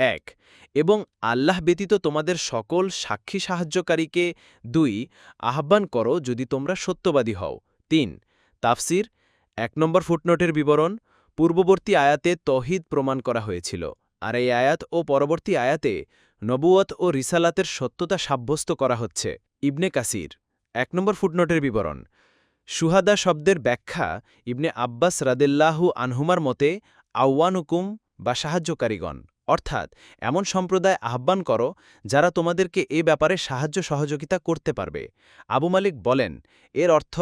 এক, এবং আল্লাহ ব্যতীত তোমাদের সকল সাক্ষী সাহায্যকারীকে দুই, আহ্বান করো যদি তোমরা সত্যবাদী হও। তিন, তাফসির, এক নম্বর ফুটনোটের বিবরণ, পূর্ববর্তী আয়াতে তহিদ প্রমাণ করা হয়েছিল। আর এই আয়াত ও পরবর্তী আয়াতে নবুয়ত ও রিসালাতের সত্যতা সাব্যস্ত করা হচ্ছে। ইবনে কাসির, এক নম্বর ফুটনোটের বিবরণ, সুহাদা শব্দের ব্যাখ্যা ইবনে আব্বাস রাদেল্লাহু আনহুমার মতে আউয়ানুকুম বা সাহায্যকারীগণ। অর্থাৎ, এমন সম্প্রদায় আহ্বান করো যারা তোমাদেরকে এ ব্যাপারে সাহায্য সহযোগিতা করতে পারবে। আবু মালিক বলেন, এর অর্থ,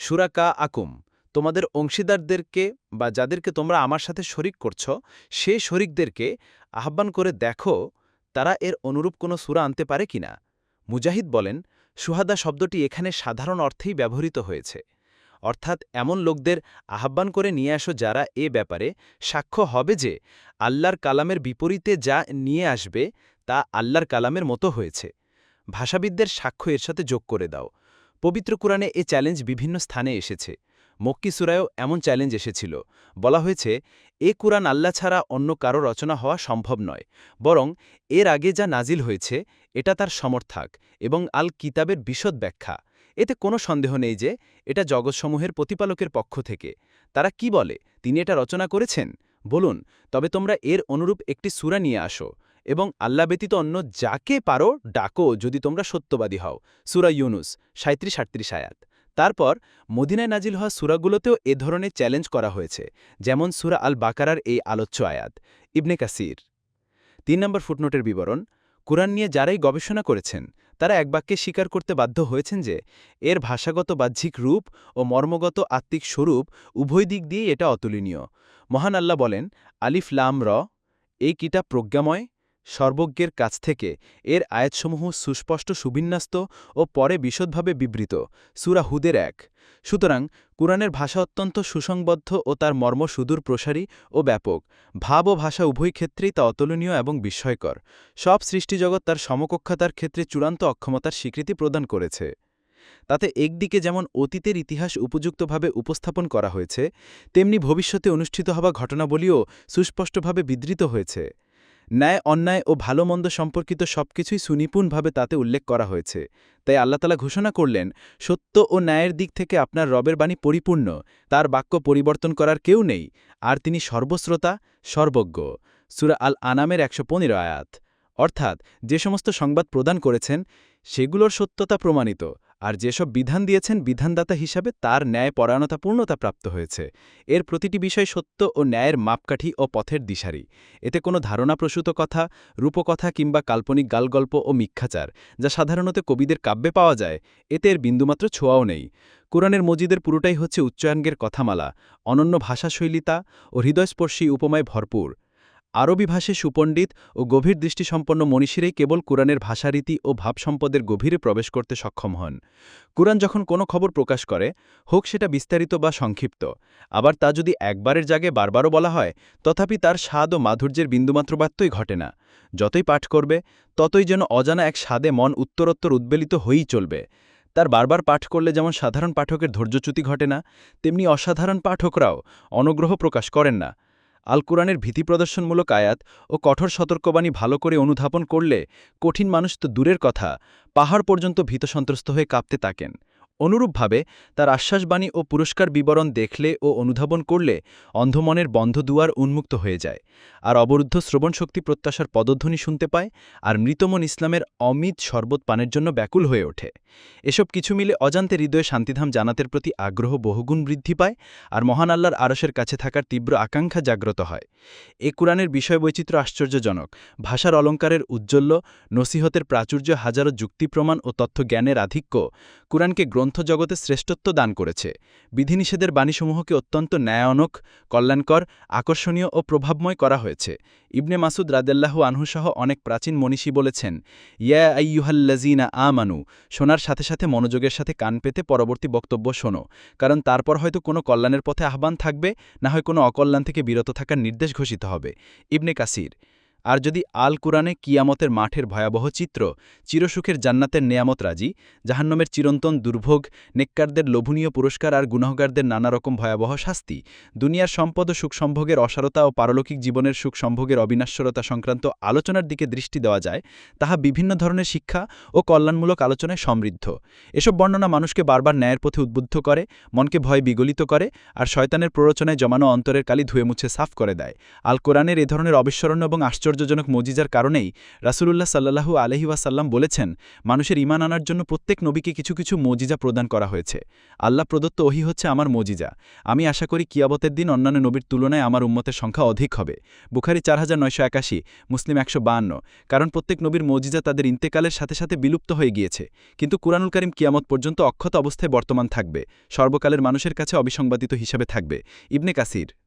সুরাকা আকুম, তোমাদের অংশীদারদেরকে বা যাদেরকে তোমরা আমার সাথে শরিক করছ, সে শরিকদেরকে আহ্বান করে দেখো, তারা এর অনুরূপ কোনো সুরা আনতে পারে কিনা। মুজাহিদ বলেন, সুহাদা শব্দটি এখানে সাধারণ অর্থেই ব্যবহৃত হয়েছে। অর্থাৎ এমন লোকদের আহ্বান করে নিয়ে আসো যারা এ ব্যাপারে সাক্ষ্য হবে যে আল্লাহর কালামের বিপরীতে যা নিয়ে আসবে তা আল্লাহর কালামের মতো হয়েছে। ভাষাবিদদের সাক্ষ্য এর সাথে যোগ করে দাও। পবিত্র কুরআনে এ চ্যালেঞ্জ বিভিন্ন স্থানে এসেছে। মক্কি সুরায়ও এমন চ্যালেঞ্জ এসেছিল। বলা হয়েছে, এ কুরআন আল্লাহ ছাড়া অন্য কারও রচনা হওয়া সম্ভব নয়, বরং এর আগে যা নাজিল হয়েছে, এটা তার সমর্থক এবং আল কিতাবের বিশদ ব্যাখ্যা। এতে কোনো সন্দেহ নেই যে এটা জগৎসমূহের প্রতিপালকের পক্ষ থেকে। তারা কি বলে? তিনি এটা রচনা করেছেন? বলুন, তবে তোমরা এর অনুরূপ একটি সুরা নিয়ে আসো এবং আল্লাহ ব্যতীত অন্য যাকে পারো ডাকো যদি তোমরা সত্যবাদী হও। সুরা ইউনুস সাঁত্রিশ আটত্রিশ আয়াত। তারপর, মদিনায় নাজিল হওয়া সুরাগুলোতেও এ ধরনের চ্যালেঞ্জ করা হয়েছে, যেমন সুরা আল বাকারার এই আলোচ্য আয়াত, ইবনে কাসির। তিন নম্বর ফুটনোটের বিবরণ, কুরআন নিয়ে যারাই গবেষণা করেছেন তারা এক বাক্যে স্বীকার করতে বাধ্য হয়েছেন যে, এর ভাষাগত বাহ্যিক রূপ ও মর্মগত আত্মিক স্বরূপ উভয় দিক দিয়েই এটা অতুলনীয়। মহান আল্লাহ বলেন, আলিফ লাম র, এই কিতাব প্রজ্ঞাময় সর্বজ্ঞের কাছ থেকে এর আয়াতসমূহ সুস্পষ্ট, সুবিন্যস্ত ও পরে বিশদভাবে বিবৃত। সুরা হুদের এক। সুতরাং কুরআনের ভাষা অত্যন্ত সুসংবদ্ধ ও তার মর্ম সুদূর প্রসারী ও ব্যাপক। ভাব ও ভাষা উভয় ক্ষেত্রেই তা অতুলনীয় এবং বিস্ময়কর। সব সৃষ্টিজগৎ তার সমকক্ষতার ক্ষেত্রে চূড়ান্ত অক্ষমতার স্বীকৃতি প্রদান করেছে। তাতে একদিকে যেমন অতীতের ইতিহাস উপযুক্তভাবে উপস্থাপন করা হয়েছে, তেমনি ভবিষ্যতে অনুষ্ঠিত হওয়া ঘটনাবলীও সুস্পষ্টভাবে বিদৃত হয়েছে। ন্যায়, অন্যায় ও ভালো মন্দ সম্পর্কিত সবকিছুই সুনিপুণভাবে তাতে উল্লেখ করা হয়েছে। তাই আল্লাহতালা ঘোষণা করলেন, সত্য ও ন্যায়ের দিক থেকে আপনার রবের বাণী পরিপূর্ণ, তার বাক্য পরিবর্তন করার কেউ নেই, আর তিনি সর্বশ্রোতা, সর্বজ্ঞ। সুরা আল আনামের একশো পনেরো আয়াত। অর্থাৎ যে সমস্ত সংবাদ প্রদান করেছেন, সেগুলোর সত্যতা প্রমাণিত। আর যেসব বিধান দিয়েছেন বিধানদাতা হিসাবে তার ন্যায় পরায়ণতা, পূর্ণতা প্রাপ্ত হয়েছে। এর প্রতিটি বিষয় সত্য ও ন্যায়ের মাপকাঠি ও পথের দিশারি। এতে কোনো ধারণাপ্রসূত কথা, রূপকথা কিংবা কাল্পনিক গালগল্প ও মিথ্যাচার, যা সাধারণত কবিদের কাব্যে পাওয়া যায়, এতে এর বিন্দুমাত্র ছোঁয়াও নেই। কোরআনের মজিদের পুরোটাই হচ্ছে উচ্চাঙ্গের কথামালা, অনন্য ভাষাশৈলিতা ও হৃদয়স্পর্শী উপমায় ভরপুর। আরবি ভাষে সুপণ্ডিত ও গভীর দৃষ্টিসম্পন্ন মনীষীরাই কেবল কোরআনের ভাষারীতি ও ভাবসম্পদের গভীরে প্রবেশ করতে সক্ষম হন। কোরআন যখন কোনো খবর প্রকাশ করে, হোক সেটা বিস্তারিত বা সংক্ষিপ্ত, আবার তা যদি একবারের জাগে বারবারও বলা হয়, তথাপি তার স্বাদ ও মাধুর্যের বিন্দুমাত্র বাত্যই ঘটে না। যতই পাঠ করবে, ততই যেন অজানা এক স্বাদে মন উত্তরোত্তর উদ্বেলিত হয়েই চলবে। তার বারবার পাঠ করলে যেমন সাধারণ পাঠকের ধৈর্যচ্যুতি ঘটে না, তেমনি অসাধারণ পাঠকরাও অনুগ্রহ প্রকাশ করেন না। আল কোরআনের ভীতি প্রদর্শনমূলক আয়াত ও কঠোর সতর্কবাণী ভালো করে অনুধাবন করলে কঠিন মানুষ তো দূরের কথা, পাহাড় পর্যন্ত ভীত সন্ত্রস্ত হয়ে কাঁপতে থাকেন। অনুরূপভাবে তার আশ্বাসবাণী ও পুরস্কার বিবরণ দেখলে ও অনুধাবন করলে অন্ধমনের বন্ধ দুয়ার উন্মুক্ত হয়ে যায়, আর অবরুদ্ধ শ্রবণশক্তি প্রত্যাশার পদধ্বনি শুনতে পায়, আর মৃতমন ইসলামের অমিত শরবত পানের জন্য ব্যাকুল হয়ে ওঠে। এসব কিছু মিলে অজান্তে হৃদয়ে শান্তিধাম জানাতের প্রতি আগ্রহ বহুগুণ বৃদ্ধি পায়, আর মহান আল্লাহর আরশের কাছে থাকার তীব্র আকাঙ্ক্ষা জাগ্রত হয়। এ কুরআনের বিষয়বৈচিত্র্য আশ্চর্যজনক। ভাষার অলঙ্কারের উজ্জ্বল্য, নসিহতের প্রাচুর্য, হাজারো যুক্তিপ্রমাণ ও তথ্য জ্ঞানের আধিক্য কুরআনকে গ্রন্থ জগতে শ্রেষ্ঠত্ব দান করেছে। বিধিনিষেধের বাণীসমূহকে অত্যন্ত ন্যায়ানক, কল্যাণকর, আকর্ষণীয় ও প্রভাবময় করা হয়েছে। ইবনে মাসুদ রাদেল্লাহু আনহুসহ অনেক প্রাচীন মনীষী বলেছেন, ইয়া আইয়ুহাল্লাজিনা আমানু শোনার সাথে সাথে মনোযোগের সাথে কান পেতে পরবর্তী বক্তব্য শোনো, কারণ তারপর হয়তো কোনো কল্যাণের পথে আহ্বান থাকবে, না হয় কোনো অকল্যাণ থেকে বিরত থাকার নির্দেশ ঘোষিত হবে। ইবনে কাসির আর যদি আল কুরআনে কিয়ামতের মাঠের ভয়াবহ চিত্র, চিরসুখের জান্নাতের নেয়ামত রাজি, জাহান্নমের চিরন্তন দুর্ভোগ, নেককারদের লোভনীয় পুরস্কার আর গুণহগারদের নানা রকম ভয়াবহ শাস্তি, দুনিয়ার সম্পদ ও সুখ সম্ভোগের অসারতা ও পারলৌকিক জীবনের সুখ সম্ভোগের অবিনাশ্বরতা সংক্রান্ত আলোচনার দিকে দৃষ্টি দেওয়া যায়, তাহা বিভিন্ন ধরনের শিক্ষা ও কল্যাণমূলক আলোচনায় সমৃদ্ধ। এসব বর্ণনা মানুষকে বারবার ন্যায়ের পথে উদ্বুদ্ধ করে, মনকে ভয় বিগলিত করে আর শয়তানের প্ররোচনায় জমানো অন্তরের কালি ধুয়ে মুছে সাফ করে দেয়। আল কোরআনের এ ধরনের অবিস্মরণ এবং আশ্চর্যজনক মজিজার কারণেই রাসূলুল্লাহ সাল্লাহু আলহি ওয়াসাল্লাম বলেছেন, মানুষের ইমান আনার জন্য প্রত্যেক নবীকে কিছু কিছু মজিজা প্রদান করা হয়েছে। আল্লাহ প্রদত্ত ওহি হচ্ছে আমার মজিজা। আমি আশা করি কিয়াবতের দিন অন্যান্য নবীর তুলনায় আমার উম্মতের সংখ্যা অধিক হবে। বুখারি চার হাজার নয়শো একাশি, মুসলিম একশো কারণ প্রত্যেক নবীর মজিজা তাদের ইন্তেকালের সাথে সাথে বিলুপ্ত হয়ে গিয়েছে। কিন্তু কুরআনুল করিম কিয়ামত পর্যন্ত অক্ষত অবস্থায় বর্তমান থাকবে। সর্বকালের মানুষের কাছে অবিসংবাদিত হিসাবে থাকবে। ইবনে কাসির